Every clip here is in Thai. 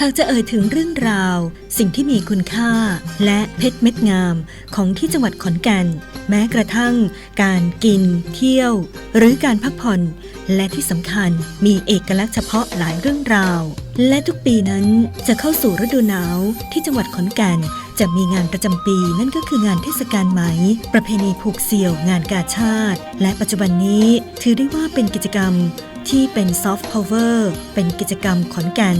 หากจะเอ่ยถึงเรื่องราว สิ่งที่มีคุณค่า และเพชรเม็ดงามของที่จังหวัดขอนแก่น แม้กระทั่ง การกิน เที่ยว หรือการพักผ่อน และที่สำคัญมีเอกลักษณ์เฉพาะหลายเรื่องราว และทุกปีนั้นจะเข้าสู่ฤดูหนาวที่จังหวัดขอนแก่นจะมีงานประจำปีนั่นก็คืองานเทศกาลไหม ประเพณีผูกเสี่ยวงานกาชาติ และปัจจุบันนี้ถือได้ว่าเป็นกิจกรรมที่เป็นซอฟต์พาวเวอร์เป็นกิจกรรมขอนแก่น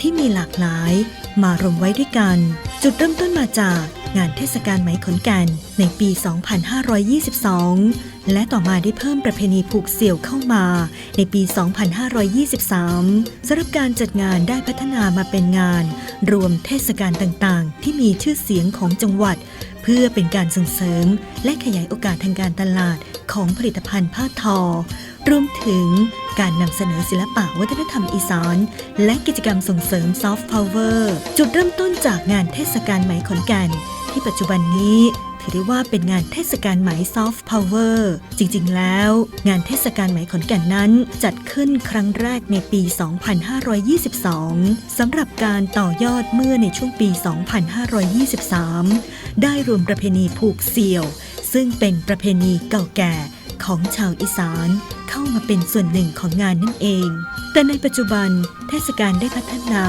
ที่มีหลากหลาย มารวมไว้ด้วยกัน จุดเริ่มต้นมาจากงานเทศกาลไหมขนแก่นในปี 2522 และต่อมาได้เพิ่มประเพณีผูกเสี่ยวเข้ามาในปี 2523สำหรับการจัดงานได้พัฒนามาเป็นงาน รวมเทศกาลต่างๆ ที่มีชื่อเสียงของจังหวัด เพื่อเป็นการส่งเสริม และขยายโอกาสทางการตลาดของผลิตภัณฑ์ผ้าทอ รวมถึง การนำเสนอศิลปะวัฒนธรรมอีสานและกิจกรรมส่งเสริมซอฟต์พาวเวอร์จุดเริ่มต้นจากงานเทศกาลไหมขอนแก่นที่ปัจจุบันนี้ถือได้ว่าเป็นงานเทศกาลไหมซอฟต์พาวเวอร์จริงๆ แล้ว งานเทศกาลไหมขอนแก่นนั้น จัดขึ้นครั้งแรกในปี 2522 สำหรับการต่อยอดเมื่อในช่วงปี 2523 ได้รวมประเพณีผูกเสี่ยว ซึ่งเป็นประเพณีเก่าแก่ ของชาวอีสานเข้ามาเป็นส่วนหนึ่งของงานนั่นเอง แต่ในปัจจุบันเทศกาลได้พัฒนา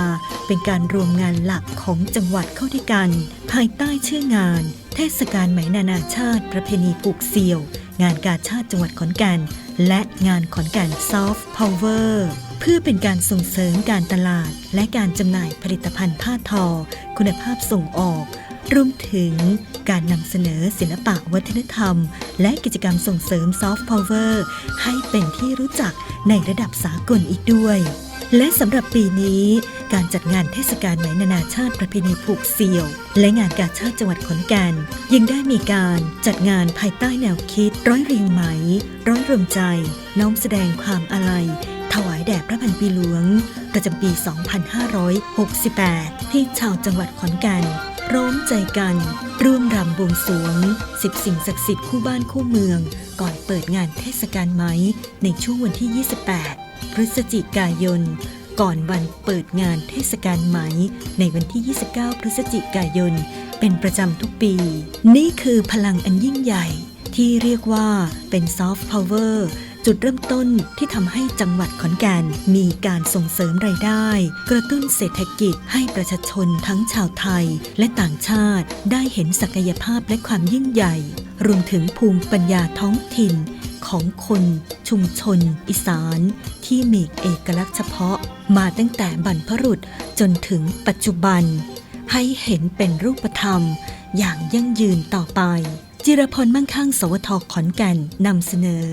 เป็นการรวมงานหลักของจังหวัดเข้าด้วยกัน ภายใต้ชื่องาน เทศกาลไหมนานาชาติ ประเพณีผูกเสี่ยว งานกาชาติจังหวัดขอนแก่นและงานขอนแก่นซอฟต์พาวเวอร์เพื่อเป็นการส่งเสริมการตลาด และการจำหน่ายผลิตภัณฑ์ผ้าทอ คุณภาพส่งออก รวมถึงการนำเสนอศิลปะวัฒนธรรม และกิจกรรมส่งเสริมซอฟต์พาวเวอร์ให้เป็นที่รู้จักในระดับสากลอีกด้วย และสำหรับปีนี้ การจัดงานเทศกาลไหมนานาชาติประเพณีผูกเสี่ยว และงานกาชาติจังหวัดขอนแก่นยังได้มีการจัดงานภายใต้แนวคิด ร้อยเรียงไหม ร้อยรวมใจ น้อมแสดงความอาลัยถวายแด่พระพันปีหลวง ประจำปี 2568 ที่ชาวจังหวัดขอนแก่น ร้อมใจกัน ร่วมรำบวงสรวงสิบสิ่งศักดิ์สิทธิ์คู่บ้านคู่เมือง ก่อนเปิดงานเทศกาลไหม ในช่วงวันที่ 28 พฤศจิกายน ก่อนวันเปิดงานเทศกาลไหม ในวันที่ 29 พฤศจิกายน เป็นประจำทุกปี นี่คือพลังอันยิ่งใหญ่ที่เรียกว่าเป็นซอฟต์พาวเวอร์ จุดเริ่มต้นที่ทำให้จังหวัดขอนแก่นมีการส่งเสริมรายได้ กระตุ้นเศรษฐกิจให้ประชาชนทั้งชาวไทยและต่างชาติได้เห็นศักยภาพและความยิ่งใหญ่ รวมถึงภูมิปัญญาท้องถิ่นของคนชุมชน อีสาน ที่มีเอกลักษณ์เฉพาะมาตั้งแต่บรรพรุษจนถึงปัจจุบัน ให้เห็นเป็นรูปธรรม อย่างยั่งยืนต่อไป จิรพลมั่งคั่ง สวทขอนแก่นนำเสนอ